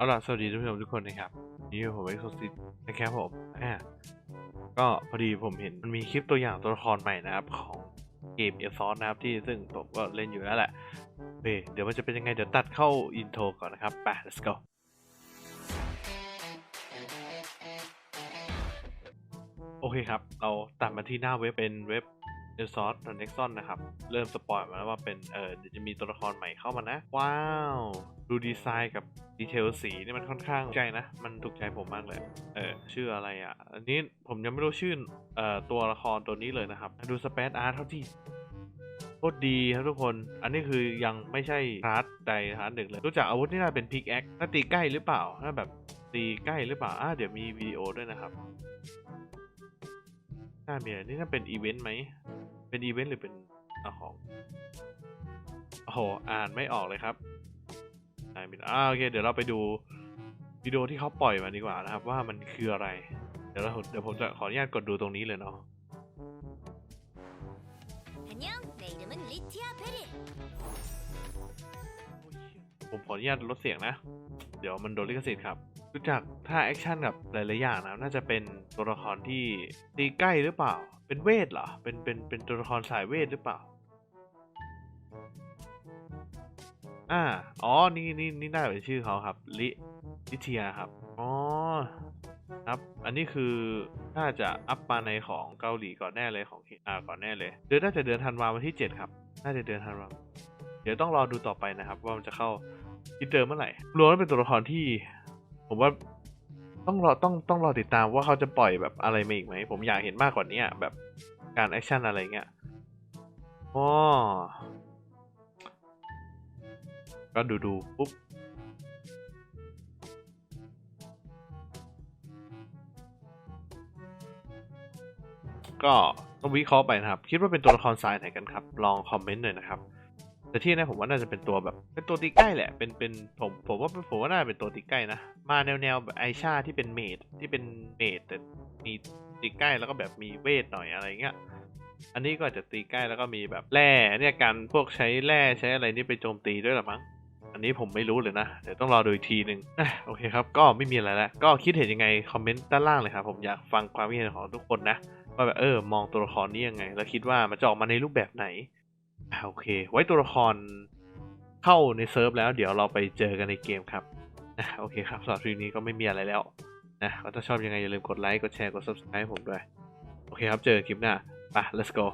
เอาล่ะสวัสดีท่านผู้ชมทุกคนนะครับนี่ผมเอ็กซ์ซิสนะครับผมอ่าก็พอดีผมเห็นมันมีคลิปตัวอย่างตัวละครใหม่นะครับ ของเกมเอซอสนะครับที่ซึ่งผมก็เล่นอยู่แล้วแหละเฮ้เดี๋ยวมันจะเป็นยังไงเดี๋ยวตัดเข้าอินโทรก่อนนะครับไป let's go โอเคครับ เราตัดมาที่หน้าเว็บเป็นเว็บ The Source The Nexon นะครับ เริ่มสปอยมาแล้วว่าเป็นเออจะมีตัวละครใหม่เข้ามานะ ว้าว ดูดีไซน์กับดีเทลสีนี่มันค่อนข้างใจนะ มันถูกใจผมมากเลย เออชื่ออะไรอะ อันนี้ผมยังไม่รู้ชื่อเอ่อตัวละครตัวนี้เลยนะครับ ดูสเปซอาร์ตเท่าที่โคตรดีครับทุกคน อันนี้คือยังไม่ใช่ฮาร์ดใดฮาร์ดหนึ่งเลย รู้จักอาวุธนี่น่าเป็นพิกแอคน่าตีใกล้หรือเปล่าน่าแบบตีใกล้หรือเปล่าอ่าเดี๋ยวมีวิดีโอด้วยนะครับน่ามีอะไรนี่น่าเป็นอีเวนต์ไหม เป็นอีเวนต์หรือเป็นอของโอ้โหอ่านไม่ออกเลยครับไอมินอ่าโอเค เดี๋ยวเราไปดูวิดีโอที่เขาปล่อยมาดีกว่านะครับ ว่ามันคืออะไร เดี๋ยวเราเดี๋ยวผมจะขออนุญาตกดดูตรงนี้เลยเนาะผมขออนุญาตลดเสียงนะ เดี๋ยวมันโดนลิขสิทธิ์ครับ รู้จักถ้าแอคชั่นกับหลายๆอย่างนะ น่าจะเป็นตัวละครที่ตีใกล้หรือเปล่า เป็นเวทเหรอ เป็น เป็น เป็นตัวละครสายเวทหรือเปล่า อ่า อ๋อ นี่นี่นี่น่าเป็นชื่อเขาครับ ลิ ลิเทียครับ อ๋อ ครับ อันนี้คือ น่าจะอัพมาในของเกาหลีก่อนแน่เลยของอ่าก่อนแน่เลย เดือนน่าจะเดือนธันวาวันที่7ครับ น่าจะเดือนธันวา เดี๋ยวต้องรอดูต่อไปนะครับ ว่ามันจะเข้าที่เดิมเมื่อไหร่รวมแล้วเป็นตัวละครที่ ผมว่า ต้องรอต้องต้องรอติดตามว่าเขาจะปล่อยแบบอะไรมาอีกไหม ผมอยากเห็นมากกว่านี้แบบการแอคชั่นอะไรเงี้ยอ๋อก็ดูดูปุ๊บก็ต้องวิเคราะห์ไปนะครับ คิดว่าเป็นตัวละครสายไหนกันครับ ลองคอมเมนต์หน่อยนะครับ แต่ที่แน่ผมว่าน่าจะเป็นตัวแบบ เป็นตัวตีใกล้แหละ เป็นเป็นผมผมว่าผมว่าน่าจะเป็นตัวตีใกล้นะ มาแนวแนวแบบไอชาที่เป็นเมดที่เป็นเมดแต่มีตีใกล้แล้วก็แบบมีเวทหน่อยอะไรเงี้ย อันนี้ก็จะตีใกล้แล้วก็มีแบบแร่เนี่ยการพวกใช้แร่ใช้อะไรนี่ไปโจมตีด้วยหรอมั้ง อันนี้ผมไม่รู้เลยนะ เดี๋ยวต้องรอดูอีกทีหนึ่งโอเคครับ ก็ไม่มีอะไรแล้วก็คิดเห็นยังไงคอมเมนต์ด้านล่างเลยครับ ผมอยากฟังความคิดเห็นของทุกคนนะว่าแบบเออมองตัวละครนี้ยังไง แล้วคิดว่ามันจะออกมาในรูปแบบไหนโอเค ไว้ตัวละครเข้าในเซิร์ฟแล้ว เดี๋ยวเราไปเจอกันในเกมครับะโอเคครับสำหรับคลิปนี้ก็ไม่มีอะไรแล้วนะก็ถ้าชอบยังไงอย่าลืมกดไลค์กดแชร์กด subscribe ให้ผมด้วย โอเคครับเจอกันคลิปหน้าไป let's go